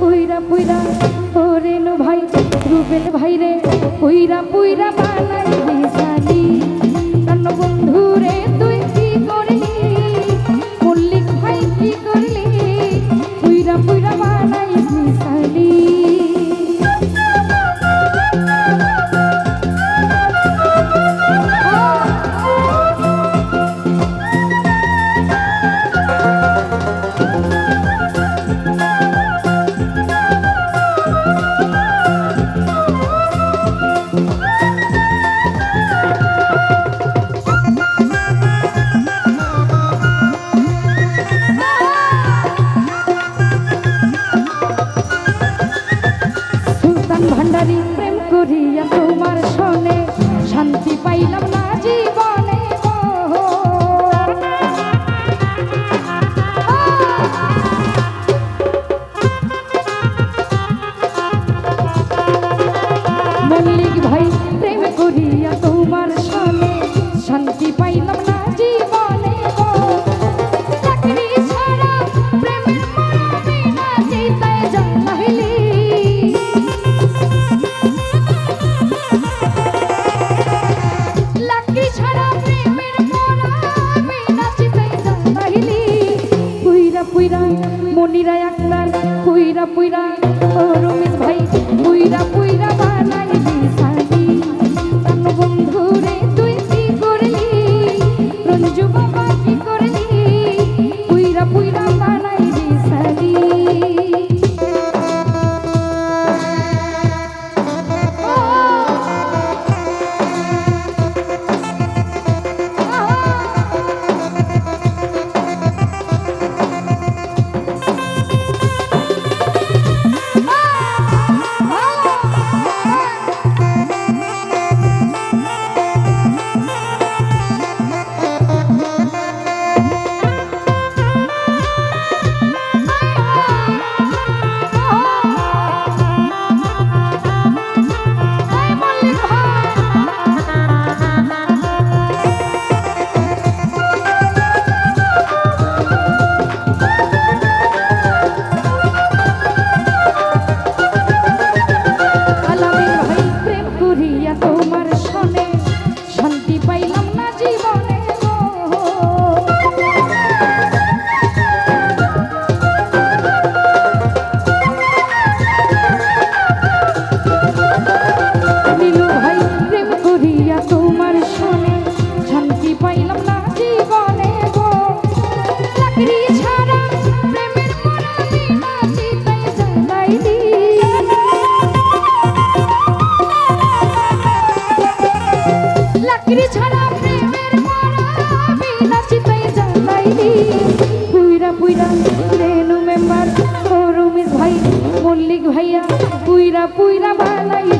পুইরা পুইরা ওরে নো ভাই রুবেল ভাই রে। পুইরা পুইরা sweetheart. পুইরা বানাই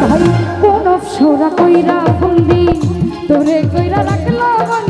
ভাই কোন সোরা কইরা বন্দি তোরে কইরা রাখল বন্দি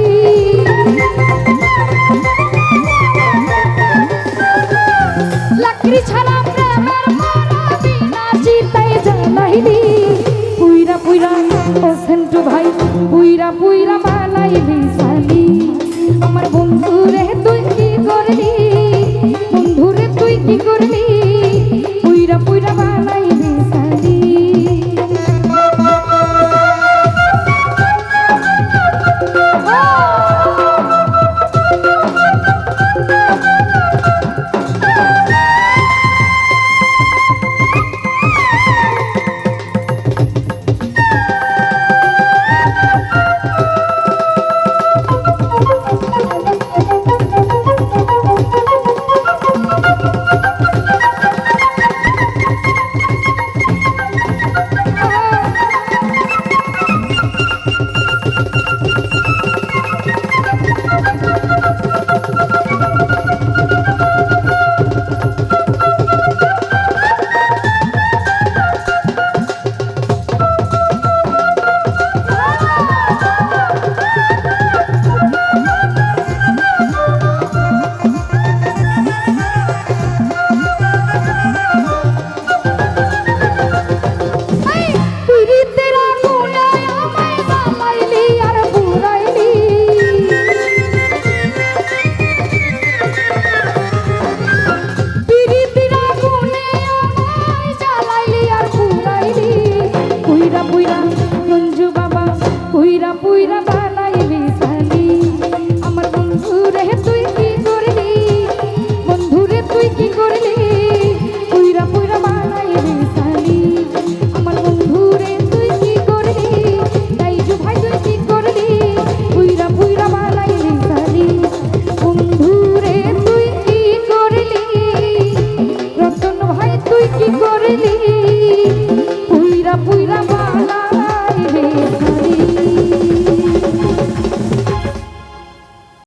পুইরা পুইরা ও সেন্টু ভাই, পুইরা পুইরা বালাই বিশালি আমার বন্ধু রে তুই কি করলি? বন্ধু রে তুই কি করলি?